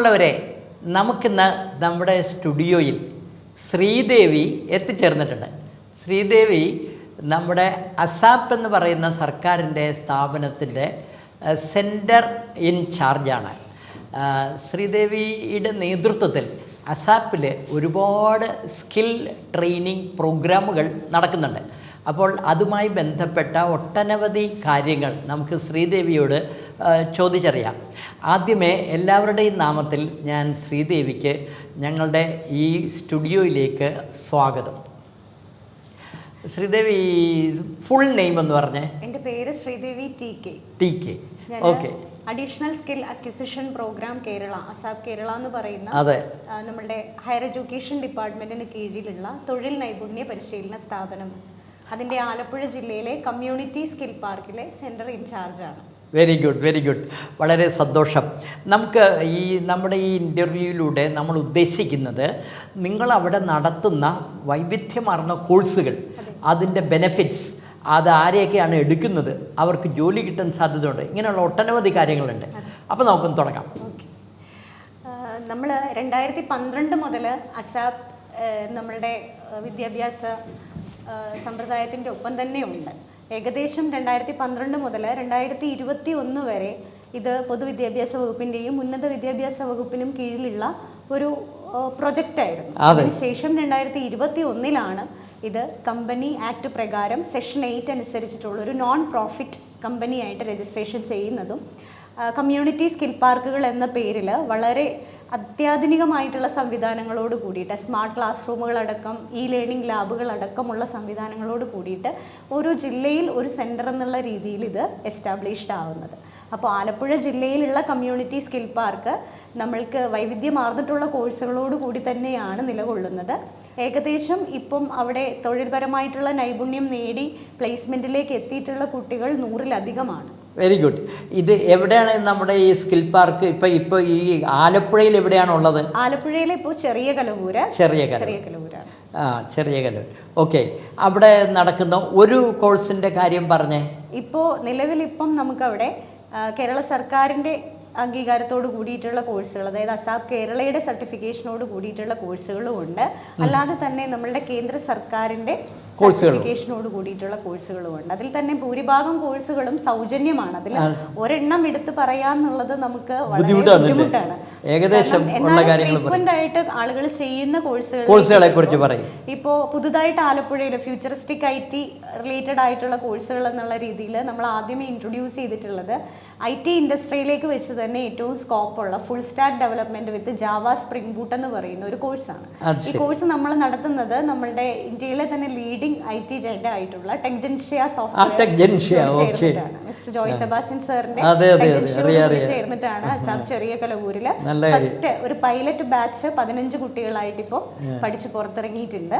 പ്രിയമുള്ളവരെ നമുക്കിന്ന് നമ്മുടെ സ്റ്റുഡിയോയിൽ ശ്രീദേവി എത്തിച്ചേർന്നിട്ടുണ്ട്. ശ്രീദേവി നമ്മുടെ അസാപ്പ് എന്ന് പറയുന്ന സർക്കാരിന്റെ സ്ഥാപനത്തിന്റെ സെന്റർ ഇൻ ചാർജാണ്. ആ, ശ്രീദേവിയുടെ നേതൃത്വത്തിൽ അസാപ്പിൽ ഒരുപാട് സ്കിൽ ട്രെയിനിങ് പ്രോഗ്രാമുകൾ നടക്കുന്നുണ്ട്. അപ്പോൾ അതുമായി ബന്ധപ്പെട്ട ഒട്ടനവധി കാര്യങ്ങൾ നമുക്ക് ശ്രീദേവിയോട് ചോദിച്ചറിയാം. ആദ്യമേ എല്ലാവരുടെയും നാമത്തിൽ ഞാൻ ശ്രീദേവിക്ക് ഞങ്ങളുടെ ഈ സ്റ്റുഡിയോയിലേക്ക് സ്വാഗതം. ശ്രീദേവി ഫുൾ നെയിം എന്ന് പറഞ്ഞേ. എന്റെ പേര് Sreedevi T K. T K. Okay. Additional skill acquisition programme Kerala ASAP Kerala എന്ന് പറയുന്ന നമ്മുടെ ഹയർ എഡ്യൂക്കേഷൻ ഡിപ്പാർട്ട്മെന്റിന് കീഴിലുള്ള തൊഴിൽ നൈപുണ്യ പരിശീലന സ്ഥാപനം. അതിന്റെ ആലപ്പുഴ ജില്ലയിലെ കമ്മ്യൂണിറ്റി സ്കിൽ പാർക്കിലെ സെന്റർ ഇൻചാർജാണ് വെരി ഗുഡ് വെരി ഗുഡ് വളരെ സന്തോഷം. നമുക്ക് ഈ നമ്മുടെ ഈ ഇന്റർവ്യൂവിലൂടെ നമ്മൾ ഉദ്ദേശിക്കുന്നത് നിങ്ങൾ അവിടെ നടത്തുന്ന വൈവിധ്യമാർന്ന കോഴ്സുകൾ അതിന്റെ ബെനഫിറ്റ്സ് അത് ആരെയൊക്കെയാണ് എടുക്കുന്നത് അവർക്ക് ജോലി കിട്ടാൻ സാധ്യതയുണ്ട് ഇങ്ങനെയുള്ള ഒട്ടനവധി കാര്യങ്ങളുണ്ട്. അപ്പോൾ നമുക്ക് തുടങ്ങാം. നമ്മൾ രണ്ടായിരത്തി പന്ത്രണ്ട് മുതൽ അസാബ് നമ്മളുടെ വിദ്യാഭ്യാസ സമ്പ്രദായത്തിന്റെ ഒപ്പം തന്നെയുണ്ട്. ഏകദേശം രണ്ടായിരത്തി പന്ത്രണ്ട് മുതൽ രണ്ടായിരത്തി ഇരുപത്തി ഒന്ന് വരെ ഇത് പൊതുവിദ്യാഭ്യാസ വകുപ്പിന്റെയും ഉന്നത വിദ്യാഭ്യാസ വകുപ്പിനും കീഴിലുള്ള ഒരു പ്രൊജക്റ്റ് ആയിരുന്നു. അതിനുശേഷം രണ്ടായിരത്തി ഇരുപത്തി ഒന്നിലാണ് ഇത് കമ്പനി ആക്ട് പ്രകാരം സെഷൻ എയ്റ്റ് അനുസരിച്ചിട്ടുള്ള ഒരു നോൺ പ്രോഫിറ്റ് കമ്പനിയായിട്ട് രജിസ്ട്രേഷൻ ചെയ്യുന്നതും കമ്മ്യൂണിറ്റി സ്കിൽ പാർക്കുകൾ എന്ന പേരിൽ വളരെ അത്യാധുനികമായിട്ടുള്ള സംവിധാനങ്ങളോട് കൂടിയിട്ട് സ്മാർട്ട് ക്ലാസ് റൂമുകളടക്കം ഇ ലേണിംഗ് ലാബുകളടക്കമുള്ള സംവിധാനങ്ങളോട് കൂടിയിട്ട് ഓരോ ജില്ലയിൽ ഒരു സെന്റർ എന്നുള്ള രീതിയിൽ ഇത് എസ്റ്റാബ്ലിഷ്ഡ് ആവുന്നത്. അപ്പോൾ ആലപ്പുഴ ജില്ലയിലുള്ള കമ്മ്യൂണിറ്റി സ്കിൽ പാർക്ക് നമ്മൾക്ക് വൈവിധ്യമാർന്നിട്ടുള്ള കോഴ്സുകളോട് കൂടി തന്നെയാണ് നിലകൊള്ളുന്നത്. ഏകദേശം ഇപ്പം അവിടെ തൊഴിൽപരമായിട്ടുള്ള നൈപുണ്യം നേടി പ്ലേസ്മെന്റിലേക്ക് എത്തിയിട്ടുള്ള കുട്ടികൾ നൂറിലധികമാണ്. വെരി ഗുഡ് ഇത് എവിടെയാണ് നമ്മുടെ ഈ സ്കിൽ പാർക്ക്? ഇപ്പൊ ഇപ്പൊ ഈ ആലപ്പുഴയിൽ എവിടെയാണ് ഉള്ളത്? ആലപ്പുഴയിലെ ഇപ്പോൾ ചെറിയ കലവൂര്. ചെറിയ ചെറിയ കലവൂരാണ്. ആ ചെറിയ കലൂർ ഓക്കെ അവിടെ നടക്കുന്ന ഒരു കോഴ്സിന്റെ കാര്യം പറഞ്ഞേ. നിലവിൽ നിലവിലിപ്പം നമുക്കവിടെ അവിടെ കേരള സർക്കാരിന്റെ അംഗീകാരത്തോട് കൂടിയിട്ടുള്ള കോഴ്സുകൾ അതായത് അസാബ് കേരളയുടെ സർട്ടിഫിക്കേഷനോട് കൂടിയിട്ടുള്ള കോഴ്സുകളും ഉണ്ട്. അല്ലാതെ തന്നെ നമ്മളുടെ കേന്ദ്ര സർക്കാരിന്റെ സർട്ടിഫിക്കേഷനോട് കൂടിയിട്ടുള്ള കോഴ്സുകളും ഉണ്ട് അതിൽ തന്നെ ഭൂരിഭാഗം കോഴ്സുകളും സൗജന്യമാണ്. അതിൽ ഒരെണ്ണം എടുത്ത് പറയാന്നുള്ളത് നമുക്ക് വളരെ? ബുദ്ധിമുട്ടാണ് ഏകദേശം ഫ്രീക്വന്റ് ആയിട്ട് ആളുകൾ ചെയ്യുന്ന കോഴ്സുകളെ കുറിച്ച് പറയും. ഇപ്പോൾ പുതുതായിട്ട് ആലപ്പുഴയിൽ ഫ്യൂച്ചറിസ്റ്റിക് ഐ ടി റിലേറ്റഡ് ആയിട്ടുള്ള കോഴ്സുകൾ എന്നുള്ള രീതിയിൽ നമ്മൾ ആദ്യമേ ഇൻട്രൊഡ്യൂസ് ചെയ്തിട്ടുള്ളത് ഐ ടി ഇൻഡസ്ട്രിയിലേക്ക് വെച്ച് തന്നെ ഏറ്റവും സ്കോപ്പുള്ള full stack development with Java Spring Boot എന്ന് പറയുന്ന ഒരു കോഴ്സാണ്. ഈ കോഴ്സ് നമ്മൾ നടത്തുന്നത് നമ്മളുടെ ഇന്ത്യയിലെ തന്നെ ലീഡിംഗ് ഐ ടി ജെഡ് ആയിട്ടുള്ള ടെക്ജൻഷ്യ. ചേർന്നിട്ടാണ്. മിസ്റ്റർ ജോയ് സെബാസ്റ്റ്യൻ സാറിന്റെ. ചേർന്നിട്ടാണ്. അസാം ചെറിയ കലവൂരിൽ. ഫസ്റ്റ് ഒരു പൈലറ്റ് ബാച്ച് പതിനഞ്ച് കുട്ടികളായിട്ട് ഇപ്പോൾ പഠിച്ച് പുറത്തിറങ്ങിയിട്ടുണ്ട്.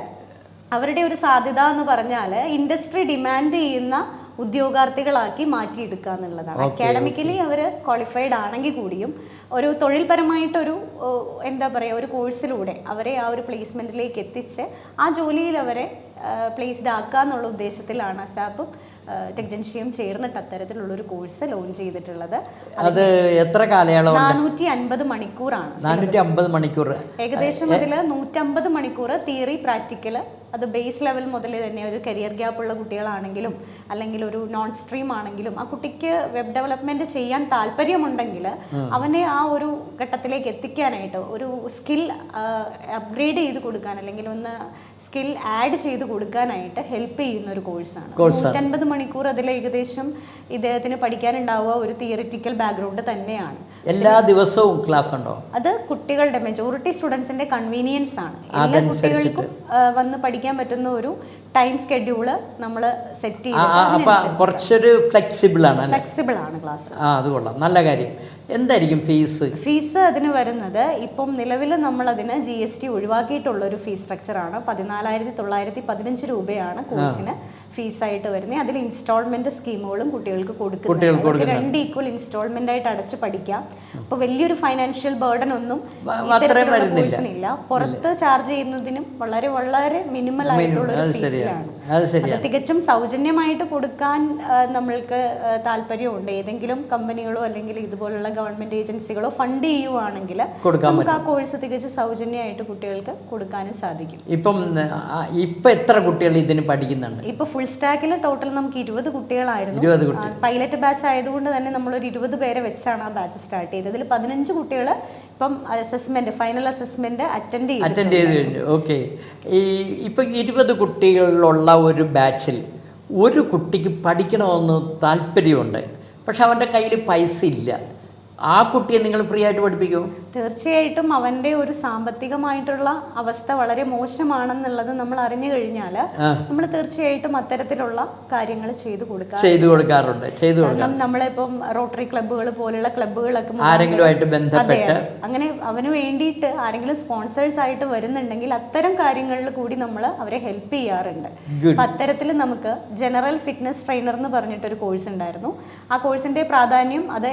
അവരുടെ ഒരു സാധ്യത എന്ന് പറഞ്ഞാൽ ഇൻഡസ്ട്രി ഡിമാൻഡ് ചെയ്യുന്ന ഉദ്യോഗാർത്ഥികളാക്കി മാറ്റിയെടുക്കുക എന്നുള്ളതാണ്. അക്കാഡമിക്കലി അവർ ക്വാളിഫൈഡ് ആണെങ്കിൽ കൂടിയും ഒരു തൊഴിൽപരമായിട്ടൊരു എന്താ പറയുക ഒരു കോഴ്സിലൂടെ അവരെ ആ ഒരു പ്ലേസ്മെന്റിലേക്ക് എത്തിച്ച് ആ ജോലിയിൽ അവരെ പ്ലേസ്ഡ് ആക്കുക എന്നുള്ള ഉദ്ദേശത്തിലാണ് അസാപ്പും ടെക്ജൻഷിയും ചേർന്നിട്ട് അത്തരത്തിലുള്ളൊരു കോഴ്സ് ലോഞ്ച് ചെയ്തിട്ടുള്ളത്. അത് എത്ര കാലയളവ് നാനൂറ്റി അൻപത് മണിക്കൂറാണ് നാനൂറ്റി അമ്പത് മണിക്കൂർ. ഏകദേശം അതിൽ നൂറ്റമ്പത് മണിക്കൂർ തിയറി പ്രാക്ടിക്കൽ അത് ബേസ് ലെവൽ മുതൽ തന്നെ ഒരു കരിയർ ഗ്യാപ്പ് ഉള്ള കുട്ടികളാണെങ്കിലും അല്ലെങ്കിൽ ഒരു നോൺ സ്ട്രീം ആണെങ്കിലും ആ കുട്ടിക്ക് വെബ് ഡെവലപ്മെന്റ് ചെയ്യാൻ താല്പര്യമുണ്ടെങ്കിൽ അവനെ ആ ഒരു ഘട്ടത്തിലേക്ക് എത്തിക്കാനായിട്ട് ഒരു സ്കിൽ അപ്ഗ്രേഡ് ചെയ്ത് കൊടുക്കാൻ അല്ലെങ്കിൽ ഒന്ന് സ്കിൽ ആഡ് ചെയ്ത് കൊടുക്കാനായിട്ട് ഹെൽപ്പ് ചെയ്യുന്ന ഒരു കോഴ്സാണ് നൂറ്റൻപത് മണിക്കൂർ അതിൽ ഏകദേശം ഇദ്ദേഹത്തിന് പഠിക്കാനുണ്ടാവുക ഒരു തിയറിറ്റിക്കൽ ബാക്ക്ഗ്രൗണ്ട് തന്നെയാണ്. എല്ലാ ദിവസവും ക്ലാസ് ഉണ്ടോ? അത് കുട്ടികളുടെ മെജോറിറ്റി സ്റ്റുഡൻസിന്റെ കൺവീനിയൻസ് ആണ്. എല്ലാ കുട്ടികൾക്കും വന്ന് പഠിക്കാൻ പറ്റുന്ന ഒരു ടൈം സ്കെഡ്യൂൾ നമ്മൾ സെറ്റ് ആ, കുറച്ചൊരു ഫ്ലെക്സിബിൾ ആണ് ഫ്ലെക്സിബിൾ ആണ് ക്ലാസ് ആ അത് കൊള്ളാം. നല്ല കാര്യം. എന്തായിരിക്കും ഫീസ് ഫീസ് അതിന് വരുന്നത് ഇപ്പം നിലവിൽ നമ്മൾ അതിന് ജി എസ് ടി ഒഴിവാക്കിയിട്ടുള്ള ഒരു ഫീസ് സ്ട്രക്ചറാണ് പതിനാലായിരത്തി തൊള്ളായിരത്തി പതിനഞ്ച് രൂപയാണ് കോഴ്സിന് ഫീസായിട്ട് വരുന്നത്. അതിൽ ഇൻസ്റ്റാൾമെന്റ് സ്കീമുകളും കുട്ടികൾക്ക് കൊടുക്കുന്നുണ്ട്. രണ്ട് ഈക്വൽ ഇൻസ്റ്റാൾമെന്റ് ആയിട്ട് അടച്ച് പഠിക്കാം. അപ്പോൾ വലിയൊരു ഫൈനാൻഷ്യൽ ബേർഡൻ ഒന്നും ഇല്ല. കോഴ്സിനില്ല പുറത്ത് ചാർജ് ചെയ്യുന്നതിനും വളരെ വളരെ മിനിമൽ ആയിട്ടുള്ള ഒരു ഫീസ് അത് ശരിയാണ്. തികച്ചും സൗജന്യമായിട്ട് കൊടുക്കാൻ നമ്മൾക്ക് താല്പര്യമുണ്ട് ഏതെങ്കിലും കമ്പനികളോ അല്ലെങ്കിൽ ഇതുപോലുള്ള ഗവൺമെന്റ് ഏജൻസികളോ ഫണ്ട് ചെയ്യുവാണെങ്കിൽ നമുക്ക് ആ കോഴ്സ് തികച്ചും സൗജന്യമായിട്ട് കുട്ടികൾക്ക് കൊടുക്കാനും സാധിക്കും. ഇപ്പം ഇപ്പൊ എത്ര കുട്ടികൾ ഇതിന് പഠിക്കുന്നുണ്ട്? ഇപ്പൊ ഫുൾ സ്റ്റാക്കിൽ ടോട്ടൽ നമുക്ക് ഇരുപത് കുട്ടികളായിരുന്നു. പൈലറ്റ് ബാച്ച് ആയതുകൊണ്ട് തന്നെ നമ്മൾ ഒരു ഇരുപത് പേരെ വെച്ചാണ് ആ ബാച്ച് സ്റ്റാർട്ട് ചെയ്തത്. ഇതിൽ പതിനഞ്ച് കുട്ടികൾ ഇപ്പം അസസ്മെന്റ് ഫൈനൽ അസസ്മെന്റ് അറ്റൻഡ് ചെയ്തു അറ്റൻഡ് ചെയ്ത് കഴിഞ്ഞു ഓക്കെ ഈ ഇപ്പം ഇരുപത് കുട്ടികളുള്ള ഒരു ബാച്ചിൽ ഒരു കുട്ടിക്ക് പഠിക്കണമെന്ന് താല്പര്യമുണ്ട്. പക്ഷെ അവന്റെ കയ്യിൽ പൈസ ഇല്ല. ആ കുട്ടിയെ നിങ്ങൾ ഫ്രീ ആയിട്ട് പഠിപ്പിക്കും? തീർച്ചയായിട്ടും അവന്റെ ഒരു സാമ്പത്തികമായിട്ടുള്ള അവസ്ഥ വളരെ മോശമാണെന്നുള്ളത് നമ്മൾ അറിഞ്ഞു കഴിഞ്ഞാൽ നമ്മൾ തീർച്ചയായിട്ടും അത്തരത്തിലുള്ള കാര്യങ്ങൾ ചെയ്തു കൊടുക്കുക ചെയ്തു കൊടുക്കാറുണ്ട് ചെയ്തു കൊടുക്കാം നമ്മളിപ്പം റോട്ടറി ക്ലബ്ബുകൾ പോലുള്ള ക്ലബ്ബുകളൊക്കെ ആരെങ്കിലും ആയിട്ട് ബന്ധപ്പെട്ട് അങ്ങനെ അവന് വേണ്ടിയിട്ട് ആരെങ്കിലും സ്പോൺസേഴ്സ് ആയിട്ട് വരുന്നുണ്ടെങ്കിൽ അത്തരം കാര്യങ്ങളിൽ കൂടി നമ്മൾ അവരെ ഹെൽപ്പ് ചെയ്യാറുണ്ട്. അപ്പൊ അത്തരത്തിൽ നമുക്ക് ജനറൽ ഫിറ്റ്നസ് ട്രെയിനർ എന്ന് പറഞ്ഞിട്ടൊരു കോഴ്സ് ഉണ്ടായിരുന്നു. ആ കോഴ്സിന്റെ പ്രാധാന്യം അത്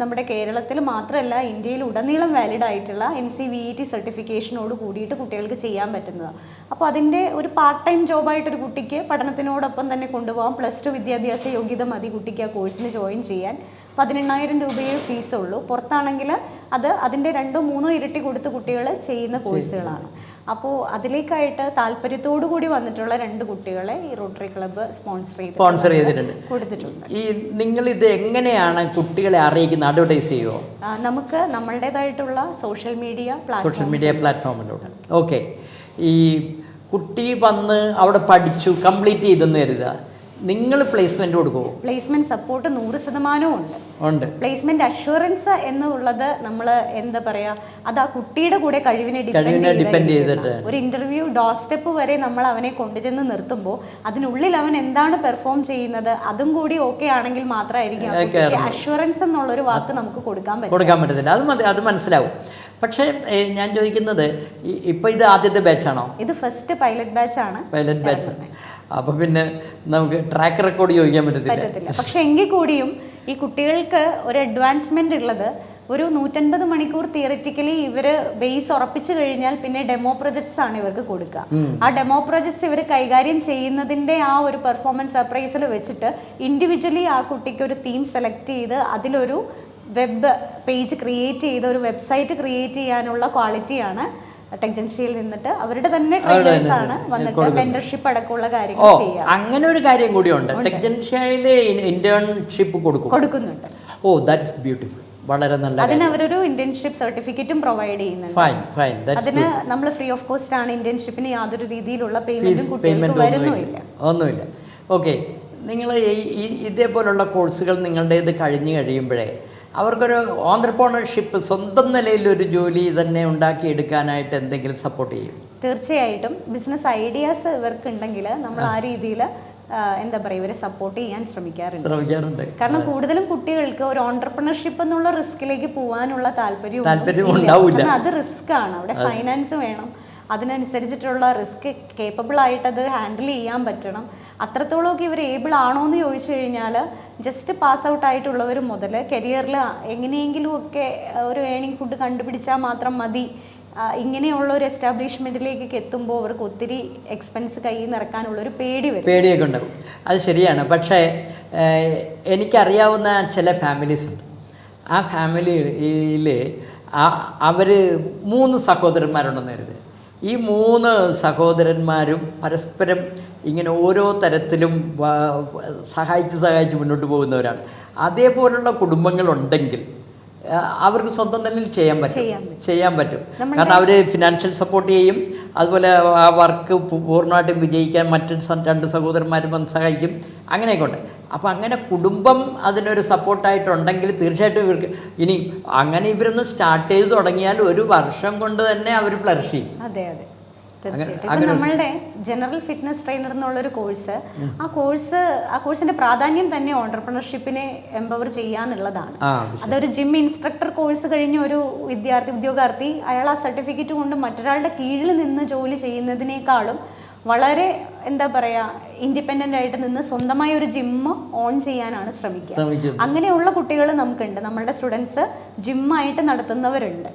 നമ്മുടെ കേരളത്തിൽ മാത്രമല്ല ഇന്ത്യയിൽ ഉടനീളം വാലിഡ് ആയിട്ടുള്ള N C V E T സർട്ടിഫിക്കേഷനോട് കൂടിയിട്ട് കുട്ടികൾക്ക് ചെയ്യാൻ പറ്റുന്നത്. അപ്പോൾ അതിന്റെ ഒരു പാർട്ട് ടൈം ജോബായിട്ടൊരു കുട്ടിക്ക് പഠനത്തിനോടൊപ്പം തന്നെ കൊണ്ടുപോകാം പ്ലസ് ടു വിദ്യാഭ്യാസ യോഗ്യത മതി കുട്ടിക്ക് ആ കോഴ്സിന് ജോയിൻ ചെയ്യാൻ. പതിനെണ്ണായിരം രൂപയേ ഫീസുള്ളൂ പുറത്താണെങ്കിൽ അത് അതിന്റെ രണ്ടോ മൂന്നോ ഇരട്ടി കൊടുത്ത് കുട്ടികൾ ചെയ്യുന്ന കോഴ്സുകളാണ് അപ്പോൾ അതിലേക്കായിട്ട് താല്പര്യത്തോടു കൂടി വന്നിട്ടുള്ള രണ്ട് കുട്ടികളെ ഈ റോട്ടറി ക്ലബ്ബ് സ്പോൺസർ ചെയ്ത് സ്പോൺസർ ചെയ്തിട്ടുണ്ട്. കൊടുത്തിട്ടുണ്ട്. ഈ നിങ്ങൾ ഇത് എങ്ങനെയാണ് കുട്ടികളെ അറിയിക്കുന്നത്? അഡ്വർടൈസ് ചെയ്യുമോ നമുക്ക് നമ്മളുടേതായിട്ടുള്ള സോഷ്യൽ മീഡിയ സോഷ്യൽ മീഡിയ പ്ലാറ്റ്ഫോമിലൂടെ ഓക്കെ ഈ കുട്ടി വന്ന് അവിടെ പഠിച്ചു കംപ്ലീറ്റ് ചെയ്തെന്ന് കരുതുക. നിങ്ങൾ പ്ലേസ്മെന്റ് കൊടുക്കുമോ പ്ലേസ്മെന്റ് സപ്പോർട്ട് നൂറ് ശതമാനവും ഉണ്ട്. ഉണ്ട്. പ്ലേസ്മെന്റ് അഷുറൻസ് എന്നുള്ളത് നമ്മൾ എന്താ പറയാ അത് ആ കുട്ടിയുടെ കൂടെ കഴിവിനെ ഡിപ്പെൻഡ് ചെയ്തിട്ട്. ഒരു ഇന്റർവ്യൂ ഡോർ സ്റ്റെപ്പ് വരെ നമ്മൾ അവനെ കൊണ്ടുചെന്ന് നിർത്തുമ്പോൾ അതിനുള്ളിൽ അവൻ എന്താണ് പെർഫോം ചെയ്യുന്നത് അതും കൂടി ഓക്കെ ആണെങ്കിൽ മാത്രമായിരിക്കും. അഷുറൻസ് എന്നുള്ള ഒരു വാക്ക് നമുക്ക് കൊടുക്കാൻ പറ്റും കൊടുക്കാൻ പറ്റത്തില്ല. അത് അത് മനസ്സിലാവും. പക്ഷേ ഞാൻ ചോദിക്കുന്നത് ഇപ്പൊ ഇത് ആദ്യത്തെ ബാച്ചാണോ ഇത് ഫസ്റ്റ് പൈലറ്റ് ബാച്ച് ആണ്. പൈലറ്റ് ബാച്ച് അപ്പോൾ പിന്നെ നമുക്ക് ട്രാക്ക് റെക്കോർഡ് ചോദിക്കാൻ പറ്റത്തില്ല. പക്ഷേ എങ്കിൽ കൂടിയും ഈ കുട്ടികൾക്ക് ഒരു അഡ്വാൻസ്മെന്റ് ഉള്ളത് ഒരു നൂറ്റൻപത് മണിക്കൂർ തിയററ്റിക്കലി ഇവർ ബേസ് ഉറപ്പിച്ചു കഴിഞ്ഞാൽ പിന്നെ ഡെമോ പ്രൊജക്ട്സ് ആണ് ഇവർക്ക് കൊടുക്കുക. ആ ഡെമോ പ്രൊജക്ട്സ് ഇവർ കൈകാര്യം ചെയ്യുന്നതിന്റെ ആ ഒരു പെർഫോമൻസ് അപ്രൈസിൽ വെച്ചിട്ട് ഇൻഡിവിജ്വലി ആ കുട്ടിക്ക് ഒരു തീം സെലക്ട് ചെയ്ത് അതിലൊരു വെബ് പേജ് ക്രിയേറ്റ് ചെയ്ത് ഒരു വെബ്സൈറ്റ് ക്രിയേറ്റ് ചെയ്യാനുള്ള ക്വാളിറ്റിയാണ് ടെക്ജൻഷിയിൽ നിന്നിട്ട് അവരുടെ തന്നെ ട്രെയിനേഴ്സ് ആണ് വന്നിട്ട് മെന്റർഷിപ്പ് അടക്കമുള്ള കാര്യങ്ങൾ ചെയ്യുക അങ്ങനെ ഒരു കാര്യം കൂടിയുണ്ട് ടെക്ജൻഷ്യയിലെ ഇന്റേൺഷിപ്പ് കൊടുക്കും. കൊടുക്കുന്നുണ്ട്. ഓ ദാറ്റ്സ് ബ്യൂട്ടിഫുൾ വളരെ നല്ല അതിന് അവരൊരു ഇന്റേൺഷിപ്പ് സർട്ടിഫിക്കറ്റും പ്രൊവൈഡ് ചെയ്യുന്നുണ്ട്. അതിന് നമ്മൾ ഫ്രീ ഓഫ് കോസ്റ്റ് ആണ് ഇന്റേൺഷിപ്പിന് യാതൊരു രീതിയിലുള്ള പേയ്മെന്റ് വരുന്നുമില്ല. ഒന്നുമില്ല. ഓക്കെ നിങ്ങൾ ഈ ഇതേപോലുള്ള കോഴ്സുകൾ നിങ്ങളുടേത് കഴിഞ്ഞു കഴിയുമ്പോഴേ അവർക്കൊരു ഓണ്ടർപ്രണർഷിപ്പ് സ്വന്തം നിലയിൽ ഒരു ജോലി തന്നെ ഉണ്ടാക്കിയെടുക്കാനായിട്ട് എന്തെങ്കിലും സപ്പോർട്ട് ചെയ്യും. തീർച്ചയായിട്ടും. ബിസിനസ് ഐഡിയാസ് ഇവർക്ക് ഉണ്ടെങ്കിൽ നമ്മൾ ആ. രീതിയിൽ എന്താ പറയുക ഇവരെ സപ്പോർട്ട് ചെയ്യാൻ ശ്രമിക്കാറുണ്ട്. ശ്രമിക്കാറുണ്ട്. കാരണം കൂടുതലും കുട്ടികൾക്ക് ഒരു ഓണ്ടർപ്രണർഷിപ്പ് എന്നുള്ള റിസ്കിലേക്ക് പോകാനുള്ള താല്പര്യം താല്പര്യം അത് റിസ്ക് ആണ്. അവിടെ ഫൈനാൻസ് വേണം. അതിനനുസരിച്ചിട്ടുള്ള റിസ്ക് കേപ്പബിൾ ആയിട്ട് അത് ഹാൻഡിൽ ചെയ്യാൻ പറ്റണം. അത്രത്തോളമൊക്കെ ഇവർ ഏബിൾ ആണോ എന്ന് ചോദിച്ചു കഴിഞ്ഞാൽ ജസ്റ്റ് പാസ് ഔട്ട് ആയിട്ടുള്ളവർ മുതൽ കരിയറിൽ എങ്ങനെയെങ്കിലും ഒക്കെ ഒരു ഏണിംഗ് ഫുഡ് കണ്ടുപിടിച്ചാൽ മാത്രം മതി. ഇങ്ങനെയുള്ള ഒരു എസ്റ്റാബ്ലിഷ്മെന്റിലേക്ക് എത്തുമ്പോൾ അവർക്ക് ഒത്തിരി എക്സ്പെൻസ് കയ്യിൽ നിറക്കാനുള്ള ഒരു പേടി വരും. പേടിയൊക്കെ ഉണ്ടാവും. അത് ശരിയാണ്. പക്ഷേ എനിക്കറിയാവുന്ന ചില ഫാമിലീസ് ഉണ്ട്. ആ ഫാമിലിയിൽ അവർ മൂന്ന് സഹോദരന്മാരുണ്ടെന്ന് കരുതുക. ഈ മൂന്ന് സഹോദരന്മാരും പരസ്പരം ഇങ്ങനെ ഓരോ തരത്തിലും സഹായിച്ച് സഹായിച്ച് മുന്നോട്ട് പോകുന്നവരാണ്. അതേപോലുള്ള കുടുംബങ്ങളുണ്ടെങ്കിൽ അവർക്ക് സ്വന്തം നിലയിൽ ചെയ്യാൻ പറ്റും. ചെയ്യാൻ ചെയ്യാൻ പറ്റും. കാരണം അവർ ഫിനാൻഷ്യൽ സപ്പോർട്ട് ചെയ്യും. അതുപോലെ ആ വർക്ക് പൂർണമായിട്ടും വിജയിക്കാൻ മറ്റ് രണ്ട് സഹോദരന്മാരും വന്ന് സഹായിക്കും. അങ്ങനെയൊക്കെ ഉണ്ട്. അപ്പോൾ അങ്ങനെ കുടുംബം അതിനൊരു സപ്പോർട്ടായിട്ടുണ്ടെങ്കിൽ തീർച്ചയായിട്ടും ഇവർക്ക് ഇനി അങ്ങനെ ഇവരൊന്ന് സ്റ്റാർട്ട് ചെയ്ത് തുടങ്ങിയാൽ ഒരു വർഷം കൊണ്ട് തന്നെ അവർ ഫ്ലറിഷ് ചെയ്യും. അതെ അതെ. തീർച്ചയായിട്ടും. നമ്മളുടെ ജനറൽ ഫിറ്റ്നസ് ട്രെയിനർ എന്നുള്ളൊരു കോഴ്സ് ആ കോഴ്സ് ആ കോഴ്സിന്റെ പ്രാധാന്യം തന്നെ ഓണ്ടർപ്രണർഷിപ്പിനെ എംപവർ ചെയ്യാന്നുള്ളതാണ്. അതൊരു ജിം ഇൻസ്ട്രക്ടർ കോഴ്സ് കഴിഞ്ഞ ഒരു വിദ്യാർത്ഥി ഉദ്യോഗാർത്ഥി അയാൾ ആ സർട്ടിഫിക്കറ്റ് കൊണ്ട് മറ്റൊരാളുടെ കീഴിൽ നിന്ന് ജോലി ചെയ്യുന്നതിനേക്കാളും വളരെ എന്താ പറയാ ഇൻഡിപെൻഡന്റ് ആയിട്ട് നിന്ന് സ്വന്തമായി ഒരു ജിമ്മ് ഓൺ ചെയ്യാനാണ് ശ്രമിക്കുക. അങ്ങനെയുള്ള കുട്ടികൾ നമുക്കുണ്ട്. നമ്മളുടെ സ്റ്റുഡൻസ് ജിമ്മായിട്ട് നടത്തുന്നവരുണ്ട്.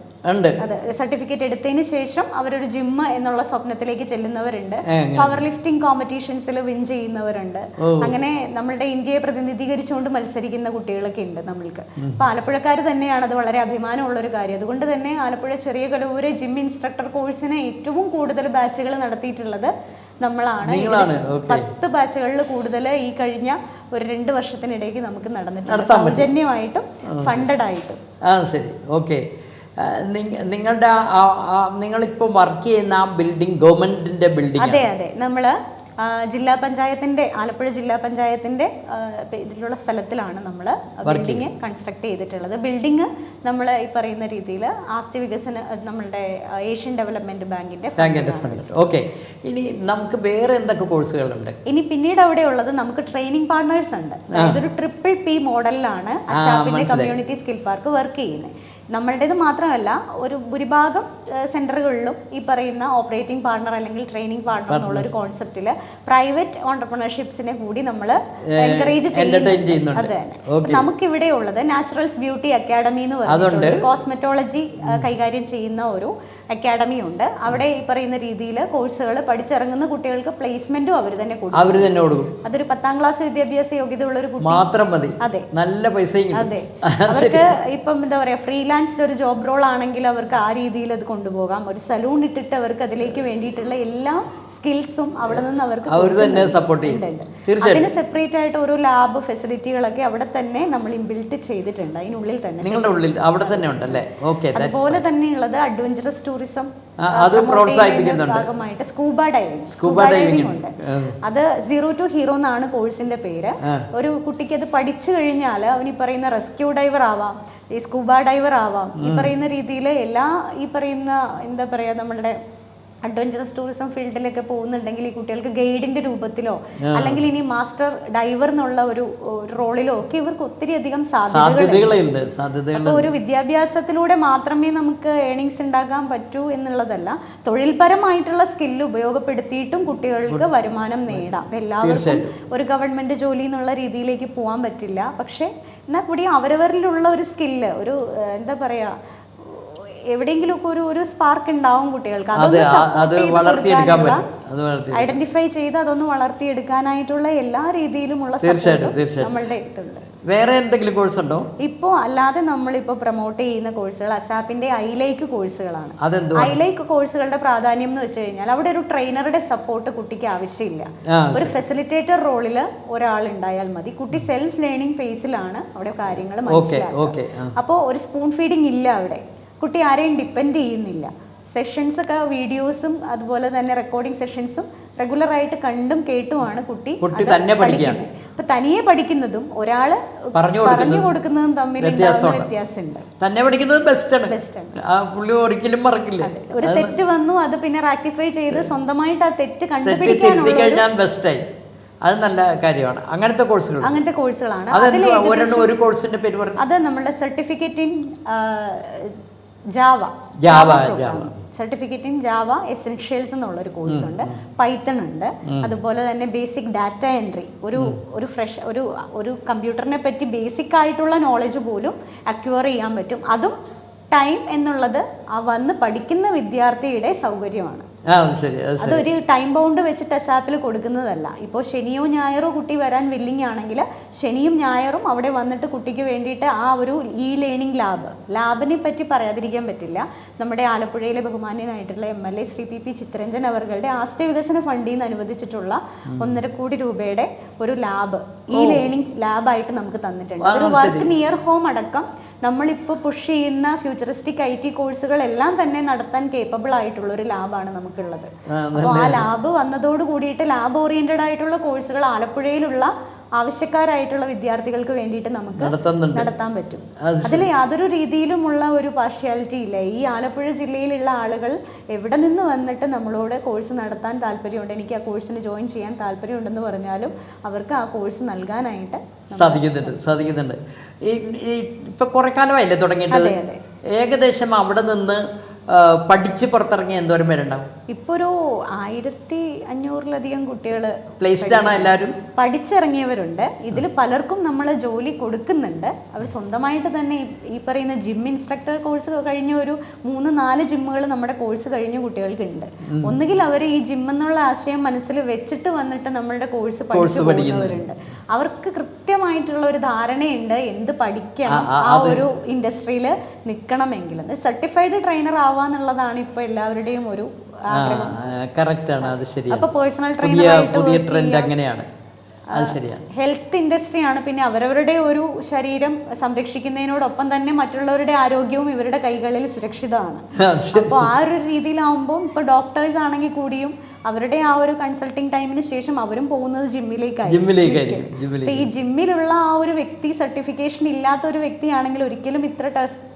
അതെ സർട്ടിഫിക്കറ്റ് എടുത്തതിന് ശേഷം അവരൊരു ജിമ്മ് എന്നുള്ള സ്വപ്നത്തിലേക്ക് ചെല്ലുന്നവരുണ്ട്. പവർ ലിഫ്റ്റിംഗ് കോമ്പറ്റീഷൻസിൽ വിൻ ചെയ്യുന്നവരുണ്ട്. അങ്ങനെ നമ്മളുടെ ഇന്ത്യയെ പ്രതിനിധീകരിച്ചുകൊണ്ട് മത്സരിക്കുന്ന കുട്ടികളൊക്കെ ഉണ്ട് നമ്മൾക്ക്. അപ്പോൾ ആലപ്പുഴക്കാർ തന്നെയാണ് അത് വളരെ അഭിമാനമുള്ള ഒരു കാര്യം. അതുകൊണ്ട് തന്നെ ആലപ്പുഴ ചെറിയ കലവൂര് ജിം ഇൻസ്ട്രക്ടർ കോഴ്സിനെ ഏറ്റവും കൂടുതൽ ബാച്ചുകൾ നടത്തിയിട്ടുള്ളത് നമ്മളാണ്. പത്ത് ബാച്ചുകളിൽ കൂടുതൽ ഈ കഴിഞ്ഞ ഒരു രണ്ട് വർഷത്തിനിടയ്ക്ക് നമുക്ക് നടന്നിട്ടുണ്ട്. സൗജന്യമായിട്ടും ഫണ്ടഡ് ആയിട്ടും ആ ശരി. ഓക്കെ നിങ്ങളുടെ നിങ്ങളിപ്പോ നിങ്ങളിപ്പോൾ വർക്ക് ചെയ്യുന്ന ആ ബിൽഡിംഗ് ഗവൺമെന്റിന്റെ ബിൽഡിംഗ് അതെ അതെ. നമ്മൾ ജില്ലാ പഞ്ചായത്തിന്റെ ആലപ്പുഴ ജില്ലാ പഞ്ചായത്തിന്റെ ഇതിലുള്ള സ്ഥലത്തിലാണ് നമ്മൾ ബിൽഡിംഗ് കൺസ്ട്രക്ട് ചെയ്തിട്ടുള്ളത്. ബിൽഡിംഗ് നമ്മൾ ഈ പറയുന്ന രീതിയിൽ ആസ്തി വികസന നമ്മളുടെ ഏഷ്യൻ ഡെവലപ്മെന്റ് ബാങ്കിന്റെ ബാങ്കിന്റെ ഓക്കെ ഇനി നമുക്ക് വേറെ എന്തൊക്കെ കോഴ്സുകളുണ്ട്? ഇനി പിന്നീട് അവിടെ ഉള്ളത് നമുക്ക് ട്രെയിനിങ് പാർട്ട്നേഴ്സ് ഉണ്ട്. ഇതൊരു ട്രിപ്പിൾ പി മോഡലിലാണ് അസാപ്പിന്റെ കമ്മ്യൂണിറ്റി സ്കിൽ പാർക്ക് വർക്ക് ചെയ്യുന്നത്. നമ്മളുടേത് മാത്രമല്ല ഒരു ഭൂരിഭാഗം സെന്ററുകളിലും ഈ പറയുന്ന ഓപ്പറേറ്റിംഗ് പാർട്ണർ അല്ലെങ്കിൽ ട്രെയിനിങ് പാർട്ണർ എന്നുള്ള ഒരു കോൺസെപ്റ്റിൽ പ്രൈവറ്റ് ഓണ്ടർപ്രണർഷിപ്സിനെ കൂടി നമ്മൾ എൻകറേജ് ചെയ്യുന്നുണ്ട്. അത് തന്നെ. നമുക്കിവിടെ ഉള്ളത് നാച്ചുറൽസ് ബ്യൂട്ടി അക്കാഡമി എന്ന് പറയുന്നത് പറഞ്ഞിട്ടുണ്ട് കോസ്മെറ്റോളജി കൈകാര്യം ചെയ്യുന്ന ഒരു അക്കാഡമി ഉണ്ട്. അവിടെ ഈ പറയുന്ന രീതിയിൽ കോഴ്സുകൾ പഠിച്ചിറങ്ങുന്ന കുട്ടികൾക്ക് പ്ലേസ്മെന്റും അവർ തന്നെ അവർ തന്നെ കൊടുക്കും. അതൊരു പത്താം ക്ലാസ് വിദ്യാഭ്യാസ യോഗ്യത ഉള്ള ഒരു കുട്ടി. മാത്രം മതി. അതെ. നല്ല പൈസ. അതെ. അവർക്ക് ഇപ്പം എന്താ പറയാ ഫ്രീലാൻസ് ഒരു ജോബ് റോൾ ആണെങ്കിൽ അവർക്ക് ആ രീതിയിൽ അത് കൊണ്ടുപോകാം. ഒരു സലൂൺ ഇട്ടിട്ട് അവർക്ക് അതിലേക്ക് വേണ്ടിയിട്ടുള്ള എല്ലാ സ്കിൽസും അവിടെ നിന്ന് അവർക്ക് അവർ തന്നെ സപ്പോർട്ട് ചെയ്യും. അതിന് സെപ്പറേറ്റ് ആയിട്ട് ഓരോ ലാബ് ഫെസിലിറ്റികളൊക്കെ അവിടെ തന്നെ നമ്മൾ ഇംബിൽറ്റ് ചെയ്തിട്ടുണ്ട്. അതിനുള്ളിൽ തന്നെ നിങ്ങളുടെ ഉള്ളിൽ അവിടെ തന്നെ ഉണ്ടല്ലേ? ഓക്കെ അതുപോലെ തന്നെയുള്ളത് അഡ്വഞ്ചറസ് ടൂറിസം അത് പ്രോത്സാഹിപ്പിക്കുന്നുണ്ട്. ഭാഗമായിട്ട് സ്കൂബ ഡൈവിംഗ് സ്കൂബ ഡൈവിംഗ് ഉണ്ട്. അത് സീറോ ടു ഹീറോ എന്നാണ് കോഴ്സിന്റെ പേര്. ഒരു കുട്ടിക്ക് അത് പഠിച്ചു കഴിഞ്ഞാൽ അവൻ ഈ പറയുന്ന റെസ്ക്യൂ ഡൈവർ ആവാം ഈ സ്കൂബ ഡൈവർ ആവാം ഈ പറയുന്ന രീതിയിൽ എല്ലാ ഈ പറയുന്ന എന്താ പറയാ നമ്മളുടെ അഡ്വഞ്ചറസ് ടൂറിസം ഫീൽഡിലൊക്കെ പോകുന്നുണ്ടെങ്കിൽ ഈ കുട്ടികൾക്ക് ഗൈഡിന്റെ രൂപത്തിലോ അല്ലെങ്കിൽ ഇനി മാസ്റ്റർ ഡൈവർ എന്നുള്ള ഒരു റോളിലോ ഒക്കെ ഇവർക്ക് ഒത്തിരി അധികം സാധ്യതകൾ സാധ്യതകളുണ്ട്. അപ്പോൾ ഒരു വിദ്യാഭ്യാസത്തിലൂടെ മാത്രമേ നമുക്ക് ഏണിങ്സ് ഉണ്ടാക്കാൻ പറ്റൂ എന്നുള്ളതല്ല തൊഴിൽപരമായിട്ടുള്ള സ്കില്ല് ഉപയോഗപ്പെടുത്തിയിട്ടും കുട്ടികൾക്ക് വരുമാനം നേടാം. അപ്പം എല്ലാവർക്കും ഒരു ഗവൺമെന്റ് ജോലി എന്നുള്ള രീതിയിലേക്ക് പോകാൻ പറ്റില്ല. പക്ഷേ എന്നാൽ കൂടി അവരവരിലുള്ള ഒരു സ്കില്ല് ഒരു എന്താ പറയാ എവിടെയെങ്കിലുമൊക്കെ ഒരു ഒരു സ്പാർക്ക് ഉണ്ടാവും കുട്ടികൾക്ക്. അതൊന്ന് ഐഡന്റിഫൈ ചെയ്ത് അതൊന്ന് വളർത്തിയെടുക്കാനായിട്ടുള്ള എല്ലാ രീതിയിലുമുള്ള. നമ്മളുടെ അടുത്തുണ്ട്. വേറെ എന്തെങ്കിലും കോഴ്സ് ഉണ്ടോ? ഇപ്പോൾ അല്ലാതെ നമ്മളിപ്പോ പ്രൊമോട്ട് ചെയ്യുന്ന കോഴ്സുകൾ അസാപ്പിന്റെ ഐലൈക്ക് കോഴ്സുകളാണ് ഐലൈക്ക് കോഴ്സുകളുടെ പ്രാധാന്യം എന്ന് വെച്ച് കഴിഞ്ഞാൽ അവിടെ ഒരു ട്രെയിനറുടെ സപ്പോർട്ട് കുട്ടിക്ക് ആവശ്യമില്ല. ഒരു ഫെസിലിറ്റേറ്റർ റോളിൽ ഒരാൾ ഉണ്ടായാൽ മതി. കുട്ടി സെൽഫ് ലേണിംഗ് ഫേസിലാണ് അവിടെ കാര്യങ്ങൾ മനസ്സിലാക്കുക. അപ്പോ അപ്പോൾ ഒരു സ്പൂൺ ഫീഡിംഗ് ഇല്ല അവിടെ. കുട്ടി ആരെയും ഡിപ്പെൻഡ് ചെയ്യുന്നില്ല. സെഷൻസ് ഒക്കെ വീഡിയോസും അതുപോലെ തന്നെ റെക്കോർഡിംഗ് സെഷൻസും റെഗുലറായിട്ട് കണ്ടും കേട്ടുമാണ് കുട്ടി. പഠിക്കുന്നത്. അപ്പൊ തനിയെ പഠിക്കുന്നതും ഒരാൾ പറഞ്ഞു കൊടുക്കുന്നതും തമ്മിൽ വ്യത്യാസമുണ്ട്. തന്നെ പഠിക്കുന്നത് ബെസ്റ്റാണ് ഒരിക്കലും മറക്കില്ല. ഒരു തെറ്റ് വന്നു അത് പിന്നെ റാക്ടിഫൈ ചെയ്ത് സ്വന്തമായിട്ട് ആ തെറ്റ് കണ്ടുപിടിക്കാൻ ബെസ്റ്റായി അത് നല്ല കാര്യമാണ്. അങ്ങനത്തെ കോഴ്സുകൾ അങ്ങനത്തെ കോഴ്സുകളാണ് അത് നമ്മുടെ certificate in Java Java, certificate in Java essentials എന്നുള്ള ഒരു കോഴ്സ് ഉണ്ട്. പൈത്തൺ ഉണ്ട്. അതുപോലെ തന്നെ ബേസിക് ഡാറ്റ എൻട്രി ഒരു ഒരു ഫ്രഷ് ഒരു ഒരു കമ്പ്യൂട്ടറിനെ പറ്റി ബേസിക് ആയിട്ടുള്ള നോളജ് പോലും അക്വയർ ചെയ്യാൻ പറ്റും. അതും ടൈം എന്നുള്ളത് ആ വന്ന് പഠിക്കുന്ന വിദ്യാർത്ഥിയുടെ സൗകര്യമാണ്. അതൊരു ടൈം ബൗണ്ട് വെച്ച് ടെസാപ്പിൽ കൊടുക്കുന്നതല്ല. ഇപ്പോൾ ശനിയോ ഞായറോ കുട്ടി വരാൻ വില്ലിംഗ് ആണെങ്കിൽ ശനിയും ഞായറും അവിടെ വന്നിട്ട് കുട്ടിക്ക് വേണ്ടിയിട്ട് ആ ഒരു ഇ ലേണിംഗ് ലാബ് ലാബിനെ പറ്റി പറയാതിരിക്കാൻ പറ്റില്ല. നമ്മുടെ ആലപ്പുഴയിലെ ബഹുമാന്യനായിട്ടുള്ള M L A Shri P P Chitharanjan അവരുടെ ആസ്തി വികസന ഫണ്ടിൽ നിന്ന് അനുവദിച്ചിട്ടുള്ള ഒന്നര കോടി രൂപയുടെ ഒരു ലാബ് ഇ ലേണിംഗ് ലാബായിട്ട് നമുക്ക് തന്നിട്ടുണ്ട്. ഒരു വർക്ക് നിയർ ഹോം അടക്കം നമ്മളിപ്പോൾ പുഷ് ചെയ്യുന്ന ഫ്യൂച്ചറിസ്റ്റിക് ഐ ടി കോഴ്സുകളെല്ലാം തന്നെ നടത്താൻ കേപ്പബിൾ ആയിട്ടുള്ള ഒരു ലാബാണ് നമുക്ക് നമുക്കുള്ളത്. അപ്പോൾ ആ ലാബ് വന്നതോട് കൂടിയിട്ട് ലാബ് ഓറിയന്റഡ് ആയിട്ടുള്ള കോഴ്സുകൾ ആലപ്പുഴയിലുള്ള ആവശ്യക്കാരായിട്ടുള്ള വിദ്യാർത്ഥികൾക്ക് വേണ്ടിയിട്ട് നമുക്ക് നടത്താൻ പറ്റും. അത് അതിൽ യാതൊരു രീതിയിലുമുള്ള ഒരു പാർഷ്യാലിറ്റി ഇല്ല. ഈ ആലപ്പുഴ ജില്ലയിലുള്ള ആളുകൾ എവിടെ നിന്ന് വന്നിട്ട് നമ്മളോട് കോഴ്സ് നടത്താൻ താല്പര്യമുണ്ട് എനിക്ക് ആ കോഴ്സിന് ജോയിൻ ചെയ്യാൻ താല്പര്യമുണ്ടെന്ന് പറഞ്ഞാലും അവർക്ക് ആ കോഴ്സ് നൽകാനായിട്ട് സാധിക്കുന്നുണ്ട് സാധിക്കുന്നുണ്ട്. ഈ ഇപ്പൊ കുറെ കാലമായില്ലേ തുടങ്ങിയിട്ട്. ഏകദേശം അവിടെ നിന്ന് പഠിച്ച് പുറത്തിറങ്ങിയ എന്തോരം പേരുണ്ടാവും? ഇപ്പൊ ഒരു ആയിരത്തി അഞ്ഞൂറിലധികം കുട്ടികൾ പ്ലേസ്ഡ് ആണ് എല്ലാവരും? പഠിച്ചിറങ്ങിയവരുണ്ട്. ഇതിൽ പലർക്കും നമ്മൾ ജോലി കൊടുക്കുന്നുണ്ട്. അവർ സ്വന്തമായിട്ട് തന്നെ ഈ- പറയുന്ന ജിം ഇൻസ്ട്രക്ടർ കോഴ്സ് കഴിഞ്ഞ ഒരു മൂന്ന് നാല് ജിമ്മുകൾ നമ്മുടെ കോഴ്സ് കഴിഞ്ഞ കുട്ടികൾക്ക് ഉണ്ട് ഒന്നുകിൽ അവർ ഈ ജിം എന്നുള്ള ആശയം മനസ്സിൽ വെച്ചിട്ട് വന്നിട്ട് നമ്മളുടെ കോഴ്സ് പഠിച്ചു പോകുന്നവരുണ്ട്. അവർക്ക് കൃത്യമായിട്ടുള്ള ഒരു ധാരണയുണ്ട് എന്ത് പഠിക്കണം ആ ഒരു ഇൻഡസ്ട്രിയിൽ നിൽക്കണമെങ്കിൽ സർട്ടിഫൈഡ് ട്രെയിനർ ആവാന്നുള്ളതാണ് ഇപ്പൊ എല്ലാവരുടെയും ഒരു ആഗ്രഹം. കറക്റ്റാണ് അത് ശരിയാണ് അപ്പൊ പേഴ്സണൽ അങ്ങനെയാണ് ഹെൽത്ത് ഇൻഡസ്ട്രിയാണ് പിന്നെ അവരവരുടെ ഒരു ശരീരം സംരക്ഷിക്കുന്നതിനോടൊപ്പം തന്നെ മറ്റുള്ളവരുടെ ആരോഗ്യവും ഇവരുടെ കൈകളിൽ സുരക്ഷിതമാണ്. അപ്പോൾ ആ ഒരു രീതിയിലാവുമ്പോൾ ഇപ്പോൾ ഡോക്ടേഴ്സ് ആണെങ്കിൽ കൂടിയും അവരുടെ ആ ഒരു കൺസൾട്ടിങ് ടൈമിന് ശേഷം അവരും പോകുന്നത് ജിമ്മിലേക്കായിരിക്കും ഈ ജിമ്മിലുള്ള ആ ഒരു വ്യക്തി സർട്ടിഫിക്കേഷൻ ഇല്ലാത്ത ഒരു വ്യക്തിയാണെങ്കിൽ ഒരിക്കലും ഇത്ര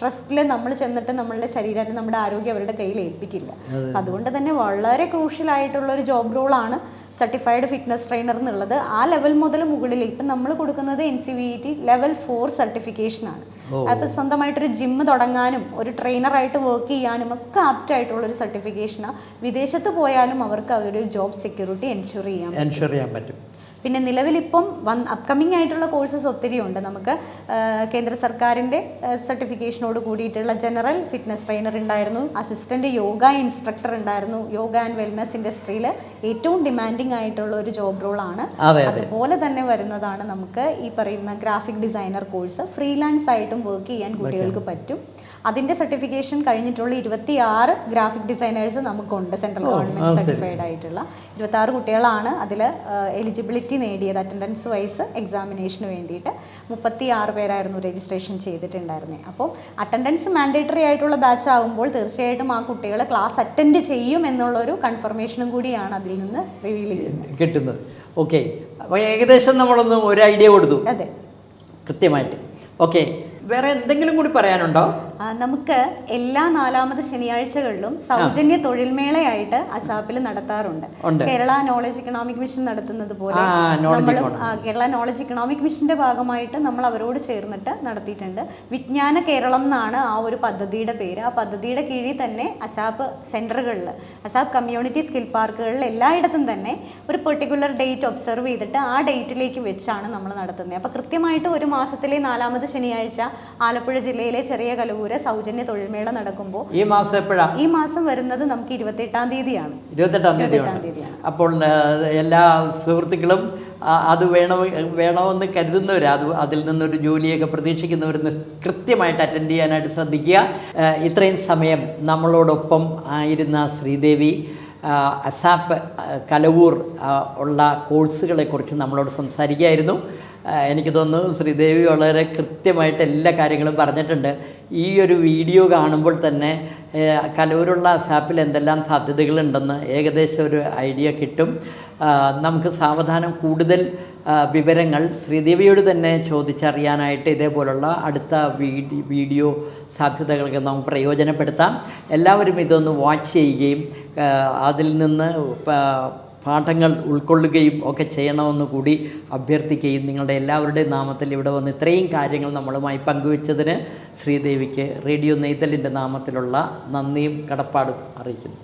ട്രസ്റ്റിൽ നമ്മൾ ചെന്നിട്ട് നമ്മളുടെ ശരീരത്തിൽ നമ്മുടെ ആരോഗ്യം അവരുടെ കയ്യിൽ ഏൽപ്പിക്കില്ല. അതുകൊണ്ട് തന്നെ വളരെ ക്രൂഷ്യൽ ആയിട്ടുള്ള ഒരു ജോബ് റോളാണ് സർട്ടിഫൈഡ് ഫിറ്റ്നസ് ട്രെയിനർ എന്നുള്ളത്. ആ ലെവൽ മുതൽ മുകളിലേക്ക് ഇപ്പം നമ്മൾ കൊടുക്കുന്നത് N C V T level four certification ആണ്. അപ്പോൾ സ്വന്തമായിട്ടൊരു ജിമ്മ് തുടങ്ങാനും ഒരു ട്രെയിനറായിട്ട് വർക്ക് ചെയ്യാനും ഒക്കെ ആപ്റ്റ് ആയിട്ടുള്ള ഒരു സർട്ടിഫിക്കേഷനാണ് വിദേശത്ത് പോയാലും അവർക്ക് അവരുടെ ജോബ് സെക്യൂരിറ്റി എൻഷുർ ചെയ്യാം എൻഷുർ ചെയ്യാൻ പറ്റും. പിന്നെ നിലവിലിപ്പം വൺ അപ്കമിങ് ആയിട്ടുള്ള കോഴ്സസ് ഒത്തിരി ഉണ്ട്. നമുക്ക് കേന്ദ്ര സർക്കാരിന്റെ സർട്ടിഫിക്കേഷനോട് കൂടിയിട്ടുള്ള ജനറൽ ഫിറ്റ്നസ് ട്രെയിനർ ഉണ്ടായിരുന്നു. അസിസ്റ്റന്റ് യോഗ ഇൻസ്ട്രക്ടർ ഉണ്ടായിരുന്നു. യോഗ ആൻഡ് വെൽനസ് ഇൻഡസ്ട്രിയിൽ ഏറ്റവും ഡിമാൻഡിങ് ആയിട്ടുള്ള ഒരു ജോബ് റോളാണ് അതെ അതെ. അതുപോലെ തന്നെ വരുന്നതാണ് നമുക്ക് ഈ പറയുന്ന ഗ്രാഫിക് ഡിസൈനർ കോഴ്സ് ഫ്രീലാൻസ് ആയിട്ടും വർക്ക് ചെയ്യാൻ കുട്ടികൾക്ക് പറ്റും. അതിന്റെ സർട്ടിഫിക്കേഷൻ കഴിഞ്ഞിട്ടുള്ള ഇരുപത്തി ആറ് ഗ്രാഫിക് ഡിസൈനേഴ്സ് നമുക്കുണ്ട്. സെൻട്രൽ ഗവൺമെന്റ് സർട്ടിഫൈഡ് ആയിട്ടുള്ള. ഇരുപത്തി ആറ് കുട്ടികളാണ് അതിൽ എലിജിബിലിറ്റി നേടിയത് അറ്റൻഡൻസ് വൈസ് എക്സാമിനേഷന് വേണ്ടിയിട്ട്. മുപ്പത്തി ആറ് പേരായിരുന്നു രജിസ്ട്രേഷൻ ചെയ്തിട്ടുണ്ടായിരുന്നത് അപ്പോൾ അറ്റൻഡൻസ് മാൻഡേറ്ററി ആയിട്ടുള്ള ബാച്ച് ആകുമ്പോൾ തീർച്ചയായിട്ടും ആ കുട്ടികൾ ക്ലാസ് അറ്റൻഡ് ചെയ്യും എന്നുള്ളൊരു കൺഫർമേഷനും കൂടിയാണ് അതിൽ നിന്ന് റിവീൽ ചെയ്യുന്നത് കിട്ടുന്നത്. ഓക്കെ അപ്പോൾ ഏകദേശം നമ്മളൊന്ന് ഒരു ഐഡിയ കൊടുത്തു. അതെ. കൃത്യമായിട്ട്. ഓക്കെ വേറെ എന്തെങ്കിലും കൂടി പറയാനുണ്ടോ? നമുക്ക് എല്ലാ നാലാമത് ശനിയാഴ്ചകളിലും സൗജന്യ തൊഴിൽമേളയായിട്ട് അസാപ്പിൽ നടത്താറുണ്ട്. കേരള നോളജ് ഇക്കണോമിക് മിഷൻ നടത്തുന്നത് പോലെ നമ്മളും കേരള നോളജ് ഇക്കണോമിക് മിഷന്റെ ഭാഗമായിട്ട് നമ്മൾ അവരോട് ചേർന്നിട്ട് നടത്തിയിട്ടുണ്ട്. വിജ്ഞാന കേരളം എന്നാണ് ആ ഒരു പദ്ധതിയുടെ പേര്. ആ പദ്ധതിയുടെ കീഴിൽ തന്നെ അസാപ്പ് സെന്ററുകളിൽ അസാപ്പ് കമ്മ്യൂണിറ്റി സ്കിൽ പാർക്കുകളിൽ എല്ലായിടത്തും തന്നെ ഒരു പെർട്ടിക്കുലർ ഡേറ്റ് ഒബ്സർവ് ചെയ്തിട്ട് ആ ഡേറ്റിലേക്ക് വെച്ചാണ് നമ്മൾ നടത്തുന്നത്. അപ്പോൾ കൃത്യമായിട്ട് ഒരു മാസത്തിലെ നാലാമത് ശനിയാഴ്ച ആലപ്പുഴ ജില്ലയിലെ ചെറിയ കലവൂര് സൗജന്യ തൊഴിൽമേള നടക്കുമ്പോൾ ഈ മാസം എപ്പോഴാണ് ഈ മാസം വരുന്നത് നമുക്ക് ഇരുപത്തെട്ടാം തീയതിയാണ്. ഇരുപത്തെട്ടാം തീയതി തീയതിയാണ്. അപ്പോൾ എല്ലാ സുഹൃത്തുക്കളും അത് വേണോ വേണമെന്ന് കരുതുന്നവർ അത് അതിൽ നിന്നൊരു ജോലിയൊക്കെ പ്രതീക്ഷിക്കുന്നവർ കൃത്യമായിട്ട് അറ്റൻഡ് ചെയ്യാനായിട്ട് ശ്രദ്ധിക്കുക. ഇത്രയും സമയം നമ്മളോടൊപ്പം ആയിരുന്ന ശ്രീദേവി അസാപ്പ് കലവൂർ ഉള്ള ഉള്ള കോഴ്സുകളെക്കുറിച്ച് നമ്മളോട് സംസാരിക്കുകയായിരുന്നു. എനിക്ക് തോന്നുന്നു ശ്രീദേവി വളരെ കൃത്യമായിട്ട് എല്ലാ കാര്യങ്ങളും പറഞ്ഞിട്ടുണ്ട്. ഈ ഒരു വീഡിയോ കാണുമ്പോൾ തന്നെ കലൂരുള്ള അസാപ്പിൽ എന്തെല്ലാം സാധ്യതകളുണ്ടെന്ന് ഏകദേശം ഒരു ഐഡിയ കിട്ടും. നമുക്ക് സാവധാനം കൂടുതൽ വിവരങ്ങൾ ശ്രീദേവിയോട് തന്നെ ചോദിച്ചറിയാനായിട്ട് ഇതേപോലുള്ള അടുത്ത വീഡി വീഡിയോ സാധ്യതകളൊക്കെ നമുക്ക് പ്രയോജനപ്പെടുത്താം. എല്ലാവരും ഇതൊന്ന് വാച്ച് ചെയ്യുകയും അതിൽ നിന്ന് പാഠങ്ങൾ ഉൾക്കൊള്ളുകയും ഒക്കെ ചെയ്യണമെന്ന് കൂടി അഭ്യർത്ഥിക്കുകയും നിങ്ങളുടെ എല്ലാവരുടെയും നാമത്തിൽ ഇവിടെ വന്ന് ഇത്രയും കാര്യങ്ങൾ നമ്മളുമായി പങ്കുവച്ചതിന് ശ്രീദേവിക്ക് റേഡിയോ നെയ്തലിന്റെ നാമത്തിലുള്ള നന്ദിയും കടപ്പാടും അറിയിക്കുന്നു.